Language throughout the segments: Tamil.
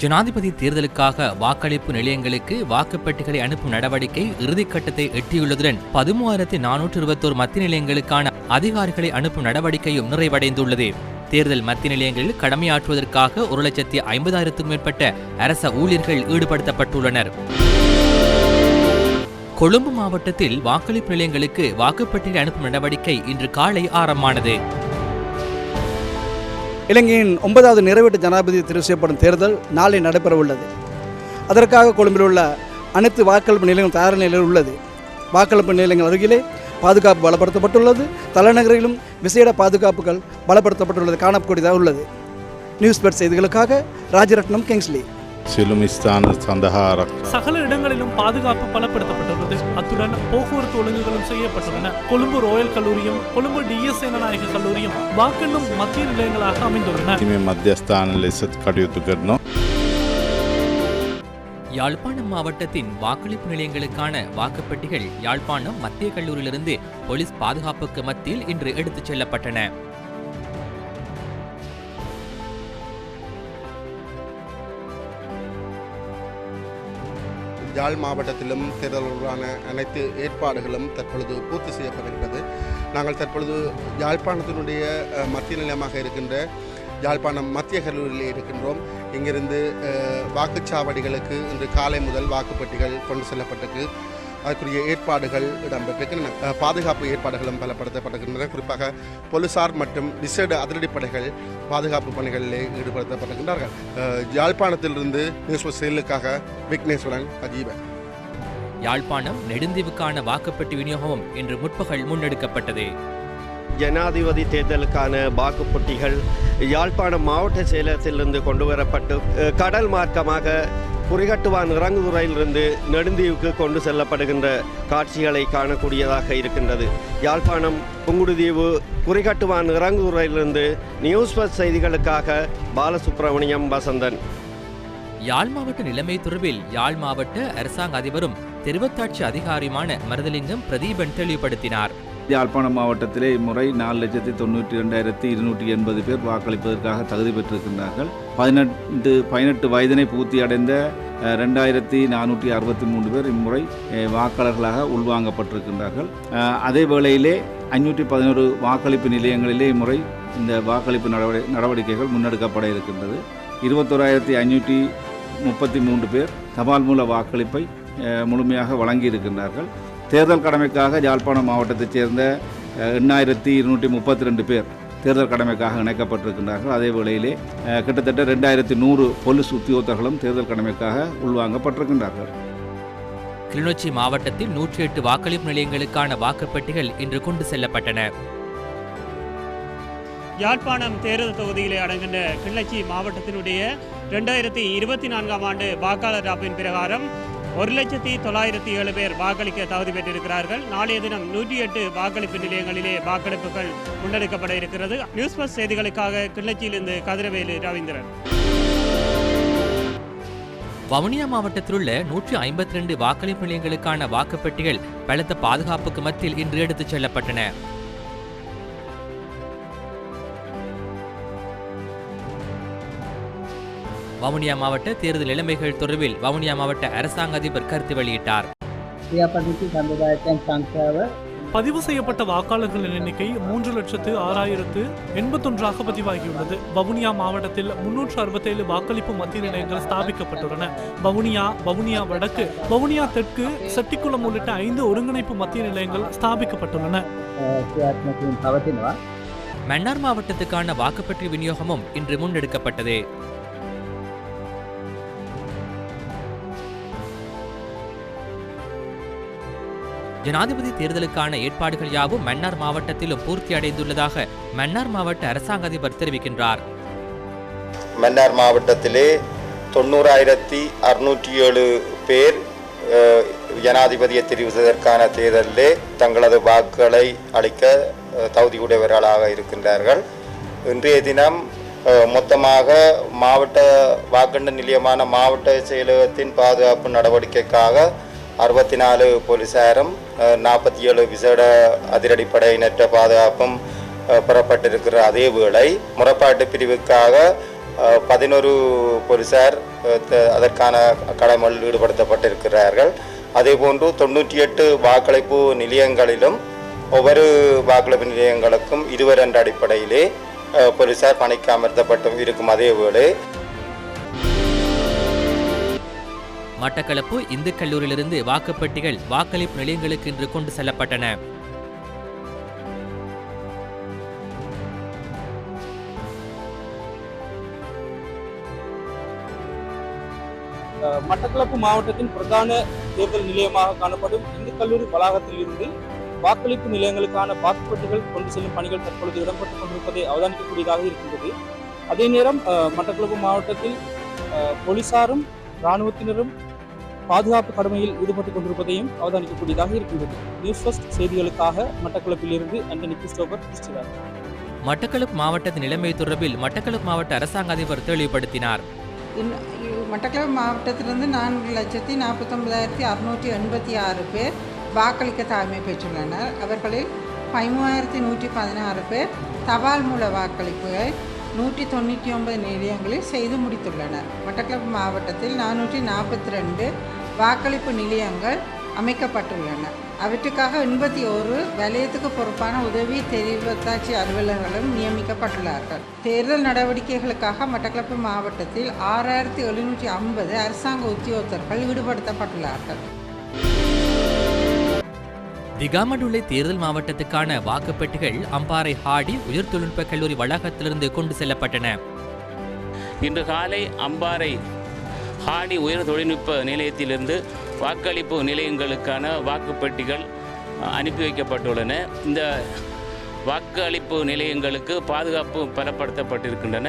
ஜனாதிபதி தேர்தலுக்காக வாக்களிப்பு நிலையங்களுக்கு வாக்குப்பெட்டிகளை அனுப்பும் நடவடிக்கை இறுதிக்கட்டத்தை எட்டியுள்ளதுடன் பதிமூவாயிரத்தி நானூற்று இருபத்தோரு மத்திய நிலையங்களுக்கான அதிகாரிகளை அனுப்பும் நடவடிக்கையும் நிறைவடைந்துள்ளது. தேர்தல் மத்திய நிலையங்களில் கடமையாற்றுவதற்காக ஒரு லட்சத்தி ஐம்பதாயிரத்துக்கும் மேற்பட்ட அரச ஊழியர்கள் ஈடுபடுத்தப்பட்டுள்ளனர். கொழும்பு மாவட்டத்தில் வாக்களிப்பு நிலையங்களுக்கு வாக்குப்பெட்டிகளை அனுப்பும் நடவடிக்கை இன்று காலை ஆரம்பமானது. இலங்கையின் ஒன்பதாவது நிறைவேற்று ஜனாதிபதி தெரிவு செய்யப்படும் தேர்தல் நாளை நடைபெற உள்ளது அதற்காக கொழும்பில் உள்ள அனைத்து வாக்களிப்பு நிலையங்களும் தயார் நிலையில் உள்ளது. வாக்களிப்பு நிலையங்கள் அருகிலே பாதுகாப்பு பலப்படுத்தப்பட்டுள்ளது. தலைநகரிலும் விசேட பாதுகாப்புகள் பலப்படுத்தப்பட்டுள்ளது காணக்கூடியதாக உள்ளது. நியூஸ் பெட் செய்திகளுக்காக ராஜரத்னம் கிங்ஸ்லி. சிலும் சகல இடங்களிலும் பாதுகாப்பு பலப்படுத்தப்பட்டுள்ளது. அத்துடன் போக்குவரத்து ஒழுங்குகளும் செய்யப்பட்டுள்ளன. கொழும்பு ரோயல் கல்லூரியும் கொழும்பு டிஎஸ் சேனநாயக கல்லூரியும் வாக்கெண்ணும் மத்திய நிலையங்களாக அமைந்துள்ளன. மத்தியஸ்தான கடியத்துக்கு யாழ்ப்பாணம் மாவட்டத்தின் வாக்களிப்பு நிலையங்களுக்கான வாக்குப்பெட்டிகள் யாழ்ப்பாணம் மத்திய கல்லூரியிலிருந்து போலீஸ் பாதுகாப்புக்கு மத்தியில் இன்று எடுத்துச் செல்லப்பட்டன. யாழ் மாவட்டத்திலும் தேர்தலுக்கான அனைத்து ஏற்பாடுகளும் தற்பொழுது பூர்த்தி செய்யப்படுகிறது நாங்கள் தற்பொழுது யாழ்ப்பாணத்தினுடைய மத்திய நிலையமாக இருக்கின்ற யாழ்ப்பாணம் மத்திய கல்லூரியில் இருக்கின்றோம். இங்கிருந்து வாக்குச்சாவடிகளுக்கு இன்று காலை முதல் வாக்குப்பெட்டிகள் கொண்டு செல்லப்பட்டிருக்கு. அதற்குரிய ஏற்பாடுகள் இடம்பெற்றிருக்கின்றன. பாதுகாப்பு ஏற்பாடுகளும் பலப்படுத்தப்பட்டிருக்கின்றன. குறிப்பாக போலீசார் மற்றும் விசேட அதிரடிப்படைகள் பாதுகாப்பு பணிகளிலே ஈடுபடுத்தப்பட்டிருக்கின்றார்கள். அஹ், யாழ்ப்பாணத்திலிருந்து நியூஸ் செயலுக்காக விக்னேஸ்வரன் அஜீவன் யாழ்ப்பாணம் நெடுந்தீவுக்கான வாக்குப்பெட்டி விநியோகமும் இன்று முற்பகல் முன்னெடுக்கப்பட்டது. ஜனாதிபதி தேர்தலுக்கான வாக்குப்பொட்டிகள் யாழ்ப்பாணம் மாவட்ட செயலகத்திலிருந்து கொண்டு வரப்பட்டு கடல் மார்க்கமாக குறிகட்டுவான் இறங்குதுறையிலிருந்து நெடுந்தீவுக்கு கொண்டு செல்லப்படுகின்ற காட்சிகளை காணக்கூடியதாக இருக்கின்றது. யாழ்ப்பாணம் புங்குடுதீவு குறிகட்டுவான் இறங்குதுறையிலிருந்து நியூஸ் பஸ் செய்திகளுக்காக பாலசுப்ரமணியம் வசந்தன். யாழ் மாவட்ட நிலைமை தொடர்பில் யாழ் மாவட்ட அரசாங்க அதிபரும் தெரிவத்தாட்சி அதிகாரியுமான மருதலிங்கம் பிரதீபன் தெளிவுபடுத்தினார். யாழ்ப்பாணம் மாவட்டத்திலே இம்முறை நாலு லட்சத்தி தொண்ணூற்றி ரெண்டாயிரத்தி இருநூற்றி எண்பது பேர் வாக்களிப்பதற்காக தகுதி பெற்றிருக்கின்றார்கள். பதினெட்டு பதினெட்டு வயதினை பூர்த்தி அடைந்த ரெண்டாயிரத்தி நானூற்றி அறுபத்தி மூன்று பேர் இம்முறை வாக்காளர்களாக உள்வாங்கப்பட்டிருக்கின்றார்கள். அதே வேளையிலே ஐநூற்றி பதினோரு வாக்களிப்பு நிலையங்களிலே இம்முறை இந்த வாக்களிப்பு நடவடி நடவடிக்கைகள் முன்னெடுக்கப்பட இருக்கின்றது. இருபத்தோராயிரத்தி ஐநூற்றி முப்பத்தி மூன்று பேர் தபால் மூல வாக்களிப்பை முழுமையாக வழங்கியிருக்கின்றார்கள் தேர்தல் கடமைக்காக யாழ்ப்பாணம் மாவட்டத்தைச் சேர்ந்த எண்ணாயிரத்தி இருநூற்றி முப்பத்தி ரெண்டு பேர் தேர்தல் கடமைக்காக இணைக்கப்பட்டிருக்கின்றார்கள். அதே வேளையிலே கிட்டத்தட்ட ரெண்டாயிரத்தி நூறு போலீஸ் உத்தியோகத்தர்களும் தேர்தல் கடமைக்காக உள்வாங்கப்பட்டிருக்கின்றார்கள். கிளிநொச்சி மாவட்டத்தில் நூற்றி எட்டு வாக்களிப்பு நிலையங்களுக்கான வாக்குப்பெட்டிகள் இன்று கொண்டு செல்லப்பட்டன. யாழ்ப்பாணம் தேர்தல் தொகுதியிலே அடங்குகின்ற கிள்ளச்சி மாவட்டத்தினுடைய ரெண்டாயிரத்தி இருபத்தி நான்காம் ஆண்டு வாக்காளர் ராப்பின் பிரகாரம் ஒரு லட்சத்தி தொள்ளாயிரத்தி ஏழு பேர் வாக்களிக்க தகுதி பெற்றிருக்கிறார்கள். நாளைய தினம் நூற்றி எட்டு வாக்களிப்பு நிலையங்களிலே வாக்கெடுப்புகள் முன்னெடுக்கப்பட இருக்கிறது. நியூஸ் பஸ் செய்திகளுக்காக கிள்ளச்சியிலிருந்து கதிரவேலு ரவீந்திரன். வவுனியா மாவட்டத்தில் உள்ள நூற்றி ஐம்பத்தி ரெண்டு வாக்களிப்பு நிலையங்களுக்கான வாக்குப்பெட்டிகள் பலத்த பாதுகாப்புக்கு மத்தியில் இன்று எடுத்துச் செல்லப்பட்டன. வவுனியா மாவட்ட தேர்தல் இளமைகள் தொடர்பில் வவுனியா மாவட்ட அரசாங்க அதிபர் கருத்து வெளியிட்டார். பதிவு செய்யப்பட்ட வாக்காளர்களின் எண்ணிக்கை மூன்று லட்சத்து ஆறாயிரத்து எண்பத்தொன்றாக பதிவாகியுள்ளது. வவுனியா மாவட்டத்தில் முன்னூற்று அறுபத்தேழு வாக்களிப்பு மத்திய நிலையங்கள் ஸ்தாபிக்கப்பட்டுள்ளன. வவுனியா வவுனியா வடக்கு வவுனியா தெற்கு செட்டிக்குளம் உள்ளிட்ட ஐந்து ஒருங்கிணைப்பு மத்திய நிலையங்கள் ஸ்தாபிக்கப்பட்டுள்ளன. மன்னார் மாவட்டத்துக்கான வாக்குப்பற்றி விநியோகமும் இன்று முன்னெடுக்கப்பட்டது. ஜனாதிபதி தேர்தலுக்கான ஏற்பாடுகள் யாவும் மன்னார் மாவட்டத்திலும் பூர்த்தி அடைந்துள்ளதாக மன்னார் மாவட்ட அரசாங்க அதிபர் தெரிவிக்கின்றார். மன்னார் மாவட்டத்திலே தொண்ணூறாயிரத்தி அறுநூற்றி ஏழு பேர் ஜனாதிபதியை தெரிவித்ததற்கான தேர்தலிலே தங்களது வாக்குகளை அளிக்க தகுதியுடையவர்களாக இருக்கின்றார்கள். இன்றைய தினம் மொத்தமாக மாவட்ட வாக்கெண்ட நிலையமான மாவட்ட செயலகத்தின் பாதுகாப்பு நடவடிக்கைக்காக அறுபத்தி நாலு போலீசாரும் நாற்பத்தி ஏழு விசேட அதிரடிப்படையினற்ற பாதுகாப்பும் அஹ், பெறப்பட்டிருக்கிற அதே வேளை முறைப்பாட்டு பிரிவுக்காக பதினொரு போலீசார் த- அதற்கான கடமையில் ஈடுபடுத்தப்பட்டிருக்கிறார்கள். அதேபோன்று தொண்ணூற்றி எட்டு வாக்களிப்பு நிலையங்களிலும் ஒவ்வொரு வாக்களிப்பு நிலையங்களுக்கும் இருவர் என்ற அடிப்படையிலே போலீசார் பணிக்கு அமர்த்தப்பட்டு இருக்கும் அதே வேளை மட்டக்களப்பு இந்து கல்லூரியிலிருந்து வாக்குப்பெட்டிகள் வாக்களிப்பு நிலையங்களுக்கு இன்று கொண்டு செல்லப்பட்டன. மட்டக்களப்பு மாவட்டத்தின் பிரதான தேர்தல் நிலையமாக காணப்படும் இந்து கல்லூரி வளாகத்தில் இருந்து வாக்களிப்பு நிலையங்களுக்கான வாக்குப்பட்டிகள் கொண்டு செல்லும் பணிகள் தற்பொழுது இடம்பெற்றுக் கொண்டிருப்பதை அவதானிக்கக்கூடியதாக இருக்கின்றது. அதே நேரம் மட்டக்களப்பு மாவட்டத்தில் போலீசாரும் இராணுவத்தினரும் பாதுகாப்பு கடமையில் ஈடுபட்டுக் கொண்டிருப்பதையும் அவதானிக்கக்கூடியதாக இருக்கின்றது. நியூஸ் ஃபர்ஸ்ட் செய்திகளுக்காக மட்டக்களப்பிலிருந்து அண்டனி கிறிஸ்டோபர் கிறிஸ்டிவார். மட்டக்களப்பு மாவட்டத்தின் நிலைமை தொடர்பில் மட்டக்களப்பு மாவட்ட அரசாங்க அதிபர் தெளிவுபடுத்தினார். மட்டக்களப்பு மாவட்டத்திலிருந்து நான்கு லட்சத்தி நாற்பத்தொன்பதாயிரத்தி அறுநூற்றி எண்பத்தி ஆறு பேர் வாக்களிக்க தலைமை பெற்றுள்ளனர். அவர்களில் பதிமூவாயிரத்தி நூற்றி பதினாறு பேர் தபால் மூல வாக்களிப்புகளை நூற்றி தொண்ணூற்றி ஒன்பது நிலையங்களில் செய்து முடித்துள்ளனர். மட்டக்களப்பு மாவட்டத்தில் நானூற்றி நாற்பத்தி ரெண்டு வாக்களிப்பு நிலையங்கள் அமைக்கப்பட்டுள்ளன. அவற்றுக்காக எண்பத்தி ஓரு வலயத்துக்கு பொறுப்பான உதவி தெரிவத்தாட்சி அலுவலர்களும் நியமிக்கப்பட்டுள்ளார்கள். தேர்தல் நடவடிக்கைகளுக்காக மட்டக்களப்பு மாவட்டத்தில் ஆறாயிரத்தி எழுநூற்றி ஐம்பது அரசாங்க உத்தியோகத்தர்கள் ஈடுபடுத்தப்பட்டுள்ளார்கள் திகாமடுள்ளை தேர்தல் மாவட்டத்துக்கான வாக்குப்பெட்டிகள் அம்பாறை ஹாடி உயர் தொழில்நுட்ப கல்லூரி வளாகத்திலிருந்து கொண்டு செல்லப்பட்டன. இன்று காலை அம்பாறை ஹாடி உயர் தொழில்நுட்ப நிலையத்திலிருந்து வாக்களிப்பு நிலையங்களுக்கான வாக்குப்பெட்டிகள் அனுப்பி வைக்கப்பட்டுள்ளன. இந்த வாக்களிப்பு நிலையங்களுக்கு பாதுகாப்பு பலப்படுத்தப்பட்டிருக்கின்றன.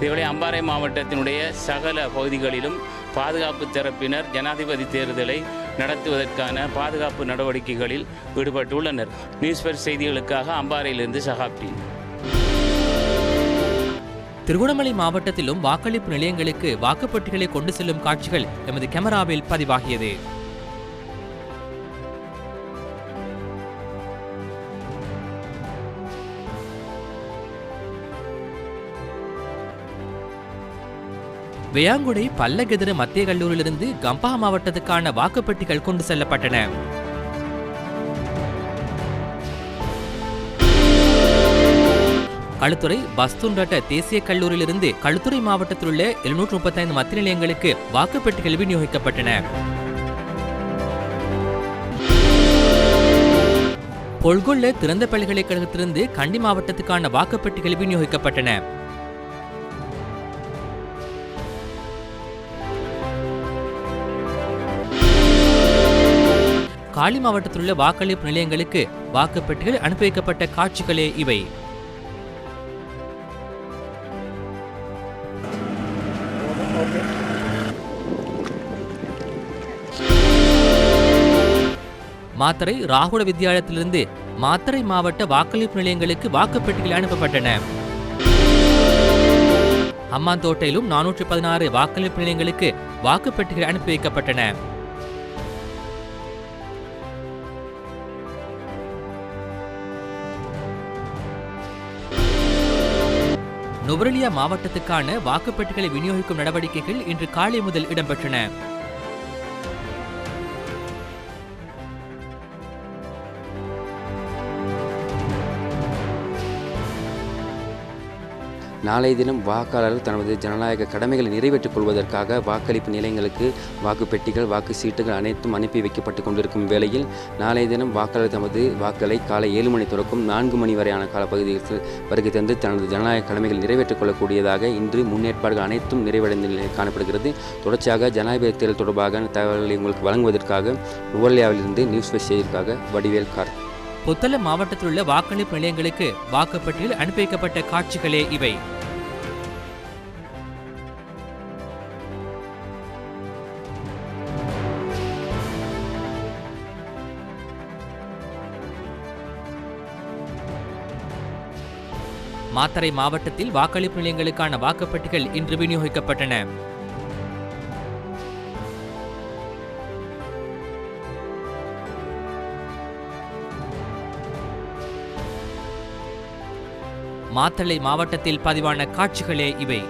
இதேவேளை அம்பாறை மாவட்டத்தினுடைய சகல பகுதிகளிலும் பாதுகாப்பு தரப்பினர் ஜனாதிபதி தேர்தலை நடத்துவதற்கான பாதுகாப்பு நடவடிக்கைகளில் ஈடுபட்டுள்ளனர். நியூஸ்பர் செய்திகளுக்காக அம்பாறையிலிருந்து சகாப்தி திருகோணமலை மாவட்டத்திலும் வாக்களிப்பு நிலையங்களுக்கு வாக்குப்பட்டிகளை கொண்டு செல்லும் காட்சிகள் எமது கேமராவில் பதிவாகியது. வெயாங்குடை பல்லகெதிர மத்திய கல்லூரியிலிருந்து கம்பா மாவட்டத்துக்கான வாக்குப்பெட்டிகள் கொண்டு செல்லப்பட்டன. களுத்துறை பஸ்துண்டட்ட தேசிய கல்லூரியிலிருந்து களுத்துறை மாவட்டத்தில் உள்ள எழுநூற்று முப்பத்தைந்து மத்திய நிலையங்களுக்கு வாக்குப்பெட்டிகள் விநியோகிக்கப்பட்டன கொள்கொள்ள திறந்த பல்கலைக்கழகத்திலிருந்து கண்டி மாவட்டத்துக்கான வாக்குப்பெட்டிகள் விநியோகிக்கப்பட்டன காலி மாவட்டத்தில் உள்ள வாக்களிப்பு நிலையங்களுக்கு வாக்குப்பெட்டிகள் அனுப்பி வைக்கப்பட்ட காட்சிகளே இவை. மாத்தரை ராகுல வித்தியாலயத்திலிருந்து மாத்தரை மாவட்ட வாக்களிப்பு நிலையங்களுக்கு வாக்குப்பெட்டிகள் அனுப்பப்பட்டன. அம்மாந்தோட்டையிலும் நானூற்றி பதினாறு வாக்களிப்பு நிலையங்களுக்கு வாக்குப்பெட்டிகள் அனுப்பி வைக்கப்பட்டன. நுவரெலியா மாவட்டத்துக்கான வாக்குப்பெட்டிகளை விநியோகிக்கும் நடவடிக்கைகள் இன்று காலை முதல் இடம்பெற்றன. நாளைய தினம் வாக்காளர்கள் தனது ஜனநாயக கடமைகளை நிறைவேற்றிக் கொள்வதற்காக வாக்களிப்பு நிலையங்களுக்கு வாக்குப்பெட்டிகள் வாக்கு சீட்டுகள் அனைத்தும் அனுப்பி வைக்கப்பட்டு கொண்டிருக்கும் வேளையில் நாளைய தினம் வாக்காளர் தமது வாக்களை காலை ஏழு மணி தொடக்கம் நான்கு மணி வரையான காலப்பகுதியில் வருகை தந்து தனது ஜனநாயக கடமைகளை நிறைவேற்றிக் கொள்ளக்கூடியதாக இன்று முன்னேற்பாடுகள் அனைத்தும் நிறைவடைந்த நிலையில் காணப்படுகிறது. தொடர்ச்சியாக ஜனாதிபதி தேர்தல் தொடர்பாக தகவல்களை உங்களுக்கு வழங்குவதற்காக நுவர்லியாவிலிருந்து நியூஸ் செய்திற்காக வடிவேல் கார். புத்தள மாவட்டத்தில் உள்ள வாக்களிப்பு நிலையங்களுக்கு வாக்குப்பெட்டியில் அனுப்பி வைக்கப்பட்ட காட்சிகளே இவை. மாத்தறை மாவட்டத்தில் வாக்களிப்பு நிலையங்களுக்கான வாக்குப்பெட்டிகள் இன்று விநியோகிக்கப்பட்டன. மாத்தளை மாவட்டத்தில் பதிவான காட்சிகளே இவை.